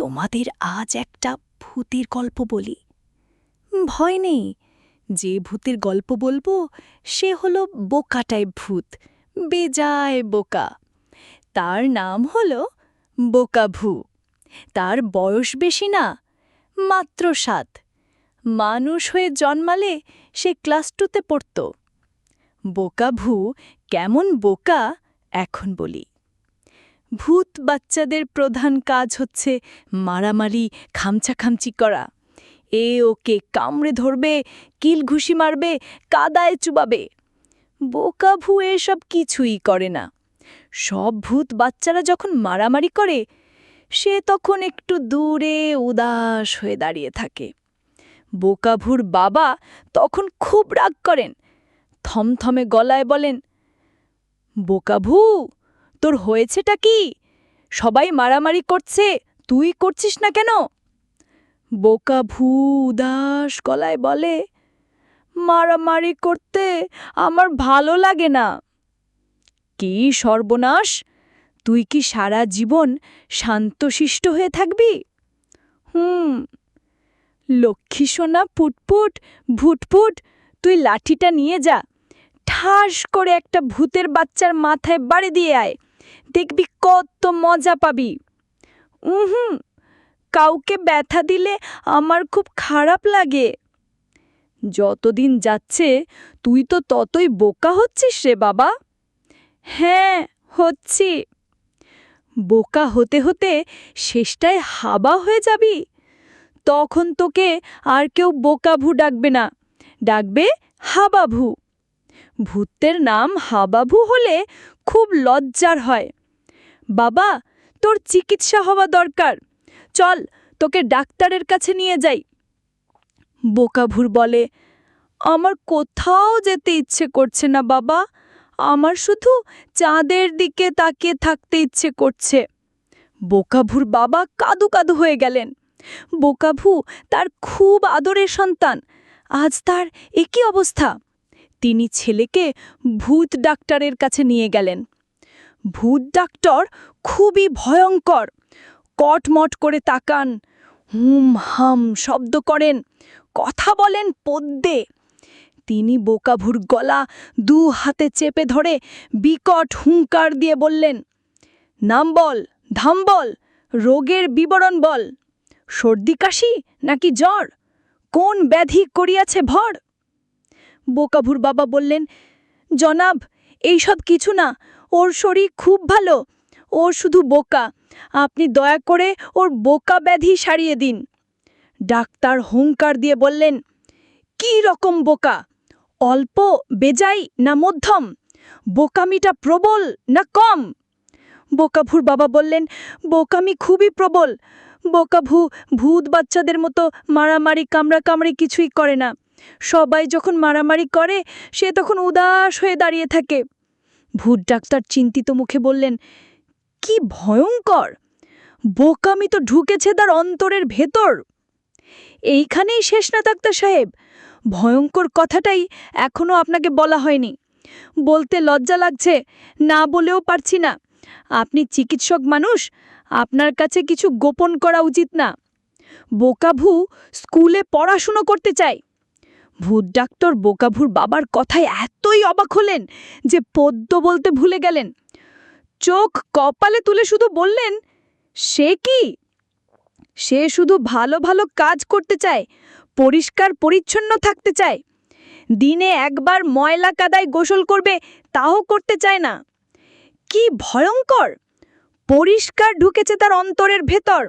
তোমাদের আজ একটা ভূতের গল্প বলি। ভয় নেই, যে ভূতের গল্প বলব সে হলো বোকাটায় ভূত, বেজায় বোকা। তার নাম হলো বোকাভূ তার বয়স বেশি না, মাত্র সাত। মানুষ হয়ে জন্মালে সে ক্লাস টুতে পড়ত। বোকাভূ কেমন বোকা এখন বলি। ভূত বাচ্চাদের প্রধান কাজ হচ্ছে মারামারি, খামচাখামচি করা। এ ওকে কামড়ে ধরবে, কিল ঘুষি মারবে, কাদায় চুবাবে। বোকা ভু এসব কিছুই করে না। সব ভূত বাচ্চারা যখন মারামারি করে, সে তখন একটু দূরে উদাস হয়ে দাঁড়িয়ে থাকে। বোকাভুর বাবা তখন খুব রাগ করেন। থমথমে গলায় বলেন বোকাভু তোর হয়েছেটা কি? সবাই মারামারি করছে, তুই করছিস না কেন? বোকা ভূ উদাস গলায় বলে, মারামারি করতে আমার ভালো লাগে না। কি সর্বনাশ? তুই কি সারা জীবন শান্তশিষ্ট হয়ে থাকবি? হুম। লক্ষ্মী সোনা পুটপুট ভুটপুট তুই লাঠিটা নিয়ে যা। ঠাস করে একটা ভূতের বাচ্চার মাথায় বাড়ি দিয়ে আয়। দেখবি কত মজা পাবি। উহুম কাউকে ব্যথা দিলে আমার খুব খারাপ লাগে। যতদিন যাচ্ছে, তুই তো ততই বোকা হচ্ছিস রে বাবা। হ্যাঁ হচ্ছি। বোকা হতে হতে শেষটায় হাবা হয়ে যাবি। তখন তোকে আর কেউ বোকাভু ডাকবে না। ডাকবে হাবাভু। ভূতের নাম হাবাভু হলে খুব লজ্জার হয়। বাবা, তোর চিকিৎসা হওয়া দরকার। চল, তোকে ডাক্তারের কাছে নিয়ে যাই। বোকাভুর বলে, আমার কোথাও যেতে ইচ্ছে করছে না বাবা। আমার শুধু চাঁদের দিকে তাকিয়ে থাকতে ইচ্ছে করছে। বোকাভুর বাবা কাদু কাদু হয়ে গেলেন। বোকাভু তার খুব আদরের সন্তান। আজ তার একই অবস্থা। তিনি ছেলেকে ভূত ডাক্তারের কাছে নিয়ে গেলেন। ভূত ডাক্তার খুবই ভয়ঙ্কর। কটমট করে তাকান। হুম, হাম শব্দ করেন। কথা বলেন পদ্যে তিনি বোকাভুর গলা দু হাতে চেপে ধরে বিকট হুঙ্কার দিয়ে বললেন, নাম বল, ধাম বল, রোগের বিবরণ বল। সর্দি কাশি নাকি জ্বর? কোন ব্যাধি করিয়াছে ভর? বোকাভুর বাবা বললেন, জনাব, এইসব কিছু না, ওর শরীর খুব ভালো ও শুধু বোকা, আপনি দয়া করে ওর বোকা ব্যাধি সারিয়ে দিন। ডাক্তার হুঙ্কার দিয়ে বললেন, কি রকম বোকা, অল্প, বেজাই না মধ্যম, বোকামিটা প্রবল না কম? বোকাভুর বাবা বললেন, বোকামি খুবই প্রবল, বোকাভু ভূত বাচ্চাদের মতো মারামারি কামড়া কামড়ি কিছুই করে না সবাই যখন মারামারি করে, সে তখন উদাস হয়ে দাঁড়িয়ে থাকে। ভূত ডাক্তার চিন্তিত মুখে বললেন, কি ভয়ঙ্কর! বোকামি তো ঢুকেছে তার অন্তরের ভেতর! এইখানেই শেষ না, ডাক্তার সাহেব। ভয়ঙ্কর কথাটাই এখনও আপনাকে বলা হয়নি। বলতে লজ্জা লাগছে, না বলেও পারছি না। আপনি চিকিৎসক মানুষ, আপনার কাছে কিছু গোপন করা উচিত না। বোকাভু স্কুলে পড়াশুনো করতে চায়। ভূত ডাক্তার বোকাভুর বাবার কথায় এতই অবাক হলেন যে পদ্য বলতে ভুলে গেলেন। চোখ কপালে তুলে শুধু বললেন, সে কি? সে শুধু ভালো ভালো কাজ করতে চায়, পরিষ্কার পরিচ্ছন্ন থাকতে চায়। দিনে একবার ময়লা কাদায় গোসল করবে, তাও করতে চায় না। কি ভয়ঙ্কর! পরিষ্কার ঢুকেছে তার অন্তরের ভেতর।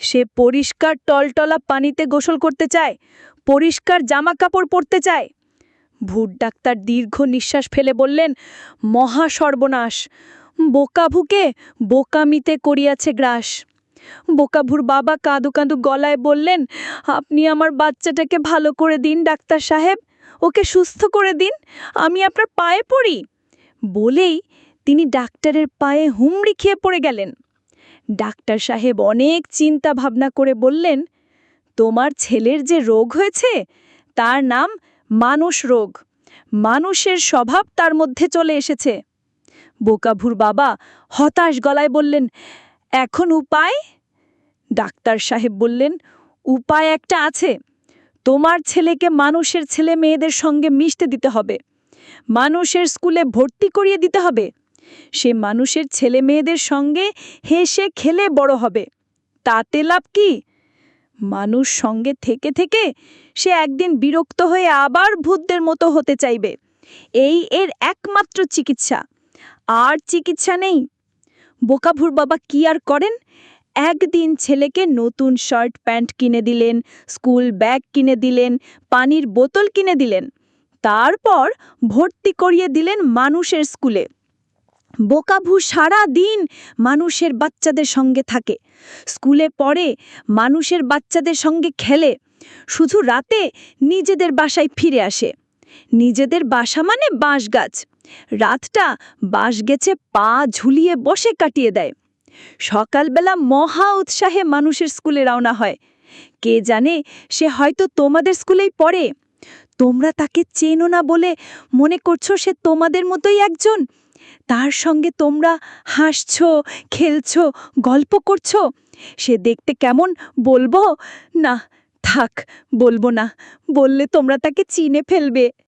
সে পরিষ্কার টলটলা পানিতে গোসল করতে চায় পরিষ্কার জামা কাপড় পরতে চায়? ভূত ডাক্তার দীর্ঘ নিঃশ্বাস ফেলে বললেন, মহা সর্বনাশ। বোকাভুকে বোকামিতে করিয়াছে গ্রাস। বোকাভুর বাবা কাঁদু কাঁদু গলায় বললেন, আপনি আমার বাচ্চাটাকে ভালো করে দিন, ডাক্তার সাহেব। ওকে সুস্থ করে দিন, আমি আপনার পায়ে পড়ি। বলেই তিনি ডাক্তারের পায়ে হুমড়ি খেয়ে পড়ে গেলেন। ডাক্তার সাহেব অনেক চিন্তা ভাবনা করে বললেন তোমার ছেলের যে রোগ হয়েছে, তার নাম মানুষ রোগ। মানুষের স্বভাব তার মধ্যে চলে এসেছে। বোকাভুর বাবা হতাশ গলায় বললেন, এখন উপায়? ডাক্তার সাহেব বললেন, উপায় একটা আছে। তোমার ছেলেকে মানুষের ছেলে মেয়েদের সঙ্গে মিশতে দিতে হবে। মানুষের স্কুলে ভর্তি করিয়ে দিতে হবে। সে মানুষের ছেলে মেয়েদের সঙ্গে হেসে খেলে বড় হবে। তাতে লাভ কি? মানুষ সঙ্গে থেকে থেকে সে একদিন বিরক্ত হয়ে আবার ভূতদের মতো হতে চাইবে। এই এর একমাত্র চিকিৎসা। আর চিকিৎসা নেই। বোকাভুর বাবা কি আর করেন? একদিন ছেলেকে নতুন শার্ট, প্যান্ট কিনে দিলেন, স্কুল ব্যাগ কিনে দিলেন, পানির বোতল কিনে দিলেন। তারপর ভর্তি করিয়ে দিলেন মানুষের স্কুলে। বোকাভু সারা দিন মানুষের বাচ্চাদের সঙ্গে থাকে। স্কুলে পড়ে মানুষের বাচ্চাদের সঙ্গে খেলে। শুধু রাতে নিজেদের বাসায় ফিরে আসে। নিজেদের বাসা মানে বাঁশ গাছ রাতটা বাঁশ গেছে পা ঝুলিয়ে বসে কাটিয়ে দেয়। সকালবেলা মহা উৎসাহে মানুষের স্কুলে রওনা হয়। কে জানে সে হয়তো তোমাদের স্কুলেই পড়ে। তোমরা তাকে চেনো না বলে মনে করছ সে তোমাদের মতোই একজন? তার সঙ্গে তোমরা হাসছ, খেলছ, গল্প করছ? সে দেখতে কেমন বলব? না, থাক, বলব না। বললে তোমরা তাকে চিনে ফেলবে।